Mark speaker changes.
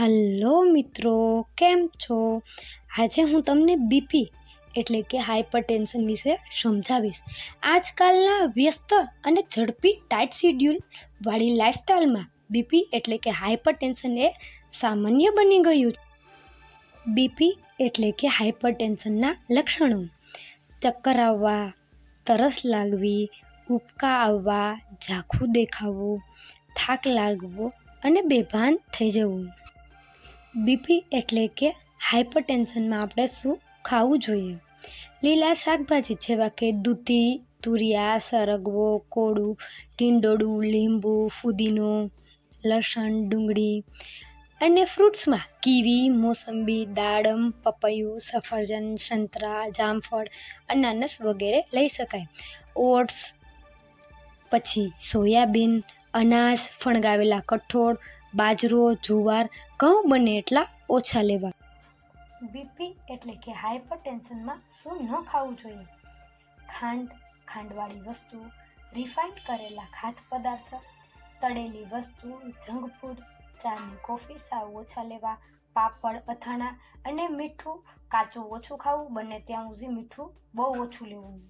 Speaker 1: Hello મિત્રો, કેમ છો? આજે હું તમને બીપી એટલે કે હાઇપરટેન્શન વિશે સમજાવીશ. આજકાલના વ્યસ્ત અને ઝડપી ટાઈટ શેડ્યુલ વાળી લાઈફસ્ટાઈલમાં બીપી એટલે કે હાઇપરટેન્શન એ સામાન્ય બની ગયું છે. બીપી એટલે કે હાઇપરટેન્શનના લક્ષણો. ચક્કર આવવા, તરસ લાગવી, ઉબકા આવવા, ઝાંખું દેખાવું, થાક લાગવો અને બેભાન થઈ જવું. બીપી એટલે કે હાઇપરટેન્શનમાં આપણે શું ખાવું જોઈએ? લીલા શાકભાજી જેવા કે દૂધી, તુરિયા, સરગવો, કોળું, ટીંડોળું, લીંબુ, ફુદીનો, લસણ, ડુંગળી અને ફ્રૂટ્સમાં કીવી, મોસંબી, દાડમ, પપૈયું, સફરજન, સંતરા, જામફળ, અનાનસ વગેરે લઈ શકાય. ઓટ્સ, પછી સોયાબીન, અનાજ, ફણગાવેલા કઠોળ બાજરો, જુવાર, ઘઉં બને એટલા ઓછા લેવા. બીપી એટલે કે હાઇપરટેન્શનમાં શું ન ખાવું જોઈએ? ખાંડ, ખાંડવાળી વસ્તુ રિફાઇન્ડ કરેલા ખાદ્ય પદાર્થ, તળેલી વસ્તુ, જંક ફૂડ, ચાની કોફી સાવ ઓછા લેવા, પાપડ, અથાણા અને મીઠું, કાચું ઓછું ખાવું, બને ત્યાં સુધી મીઠું બહુ ઓછું લેવું.